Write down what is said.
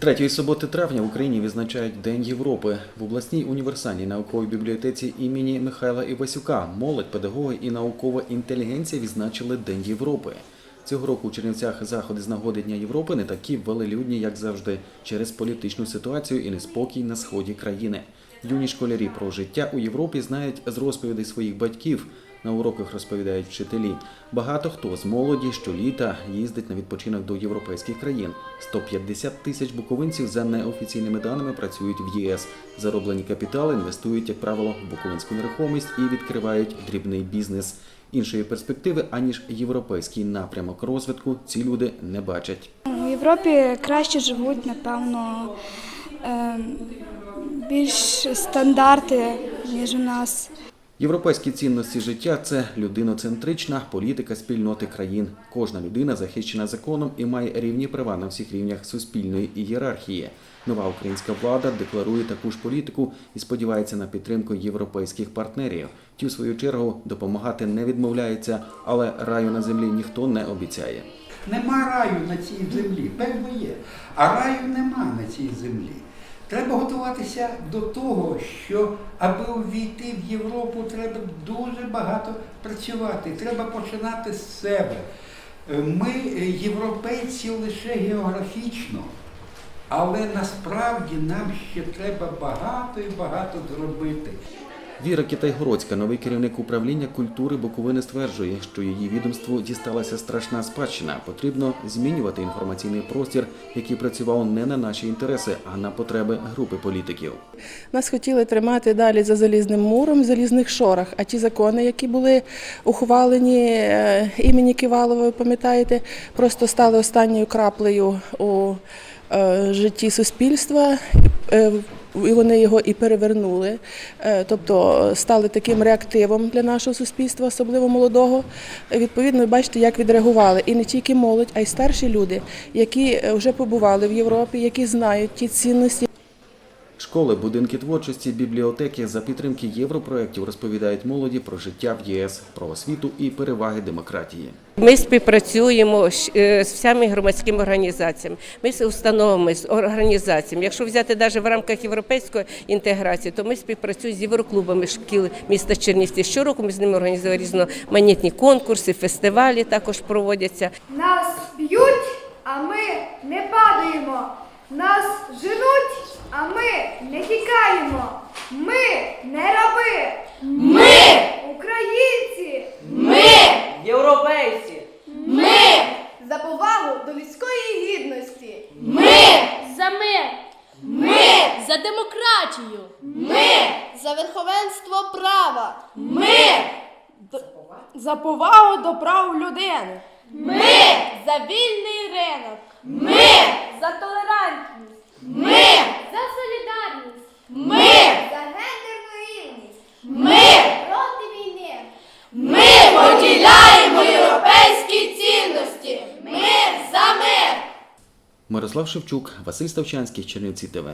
Третьої суботи травня в Україні відзначають День Європи в обласній універсальній науковій бібліотеці імені Михайла Івасюка. Молодь, педагоги і наукова інтелігенція відзначили День Європи. Цього року у Чернівцях заходи з нагоди Дня Європи не такі велелюдні, як завжди, через політичну ситуацію і неспокій на сході країни. Юні школярі про життя у Європі знають з розповідей своїх батьків. На уроках розповідають вчителі. Багато хто з молоді щоліта їздить на відпочинок до європейських країн. 150 тисяч буковинців за неофіційними даними працюють в ЄС. Зароблені капітали інвестують, як правило, в буковинську нерухомість і відкривають дрібний бізнес. Іншої перспективи аніж європейський напрямок розвитку ці люди не бачать. У Європі краще живуть, напевно, ем, більш стандарти, ніж у нас. Європейські цінності життя це людиноцентрична політика спільноти країн. Кожна людина захищена законом і має рівні права на всіх рівнях суспільної ієрархії. Нова українська влада декларує таку ж політику і сподівається на підтримку європейських партнерів. Ті, в свою чергу, допомагати не відмовляються, але раю на землі ніхто не обіцяє. Нема раю на цій землі, певно є. А раю нема на цій землі. Треба готуватися до того, що аби увійти в Європу, треба дуже багато працювати. Треба починати з себе. Е, Ми е, європейці лише географічно, але насправді нам ще треба багато і багато зробити. Віра Китайгородська, новий керівник управління культури Буковини, стверджує, що її відомству дісталася страшна спадщина. Потрібно змінювати інформаційний простір, який працював не на наші інтереси, а на потреби групи політиків. Нас хотіли тримати далі за залізним муром, в залізних шорах. А ті закони, які були ухвалені е, імені Кивалова, ви пам'ятаєте, просто стали останньою краплею у е, житті суспільства. І вони його і перевернули, Е, тобто стали таким реактивом для нашого суспільства, особливо молодого. Відповідно, бачите, як відреагували і не тільки молодь, а й старші люди, які е, вже побували в Європі, які знають ті цінності. Школи, будинки творчості, бібліотеки за підтримки європроєктів розповідають молоді про життя в ЄС, про освіту і переваги демократії. Ми співпрацюємо е, з всіми громадськими організаціями, ми з установами, з організаціями. Якщо взяти навіть в рамках європейської інтеграції, то ми співпрацюємо з євроклубами шкіл міста Чернівці. Щороку ми з ними організуємо різноманітні конкурси, фестивалі також проводяться. Нас б'ють, а ми не падаємо. Нас женуть, а ми не тікаємо. Ми не раби. Ми українці. Ми Європейці! Ми за повагу до людської гідності. Ми За мир! Ми! За демократію! Ми! За верховенство права! Ми! За повагу до прав людини! Ми! За вільний ринок! Ми! За толерантність! Ми! За солідарність! Ми! За гендерну рівність. Ми! Проти війни. Ми поділяємо європейські цінності! Мир за мир! Мирослав Шевчук, Василь Ставчанський, Чернівці ТВ.